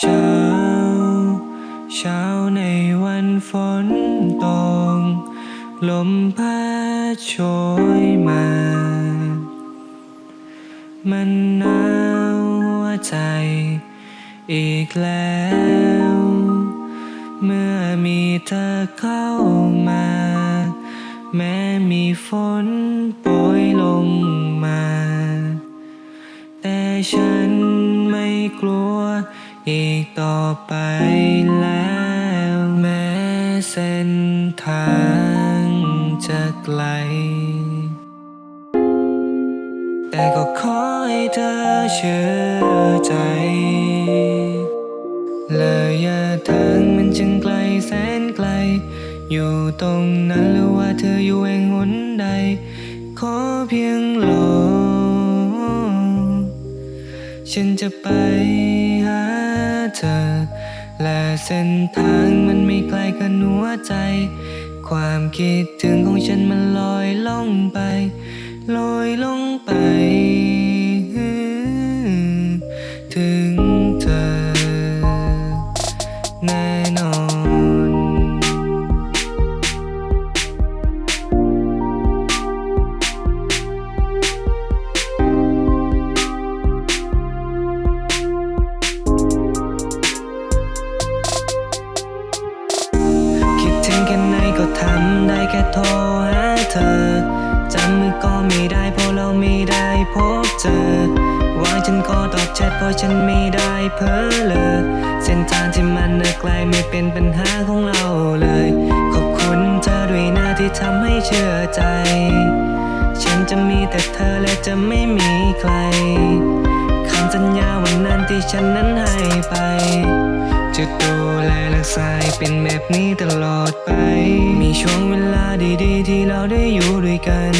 เช้า เช้าในวันฝนตก ลมพัดโชยมา มันหนาวหัวใจ อีกแล้ว เมื่อมีเธอเข้ามา แม้มีฝนโปรยลงมา แต่ฉันไม่กลัว อีกต่อไปแล้วแม้เส้นทางจะไกล แต่ก็ขอให้เธอเชื่อใจเลยอย่าทางมันจึงไกลแสนไกล อยู่ตรงนั้นหรือว่าเธออยู่แห่งหนใด ขอเพียงรอฉันจะไป เธอ และเส้นทางมันไม่ไกลกันหัวใจ ความคิดถึงของฉันมันลอยล่องไป ลอยล่องไปำได้แค่โทรหาเธอจำมือก็ไม่ได้เพราะเราไม่ได้พบเจอวางฉันก็ตอบแชทเพราะฉันไม่ได้เพ้อเลยเส้นทางที่มันเนิ่นไกลไม่เป็นปัญหาของเราเลย ขอบคุณเธอด้วยนะที่ทำให้เชื่อใจ ฉันจะมีแต่เธอและจะไม่มีใครคำสัญญาวันนั้นที่ฉันนั้นให้ไป จะดูแลรักษาเป็นแบบนี้ตลอดไป กัน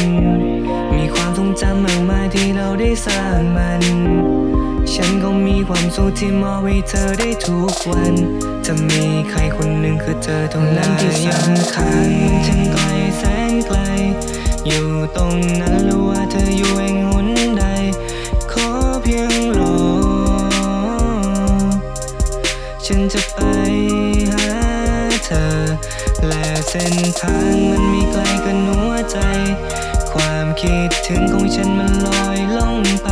มีความทรงจำมากมายที่เราได้สร้างมัน ฉันก็มีความสุขที่มอบให้เธอได้ทุกวัน จะมีใครคนหนึ่งคือเธอเท่านั้นที่สำคัญฉันไกลแสนไกล อยู่ตรงนั้นหรือว่าเธออยู่แห่ง เส้นทางมันไม่ไกลกันหัวใจ ความคิดถึงของฉันมันลอยล่องไป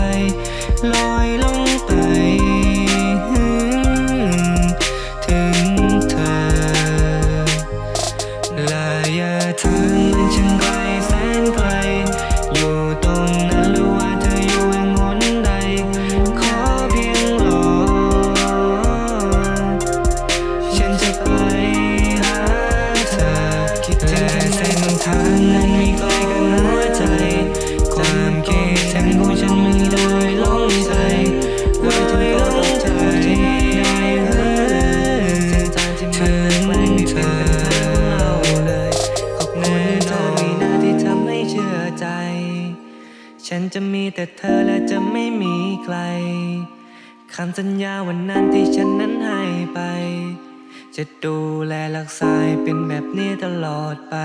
เส้นทางนั้นไม่ไกลกันหัวใจความคิดถึงของฉันม่ได้ลงใจว่าเธอก็ต้องใจได้เฮ้เส้นทางที่มันไกลไม่เป็นปัญหาของเราเลยขอบคุณเธอด้วยนะที่ทำให้เชื่อใจ ฉันจะมีแต่เธอและจะไม่มีใครคำสัญญาวันนั้นที่ฉันนั้นให้ไปจะดูแลรักษาเป็นแบบนี้ตลอดไป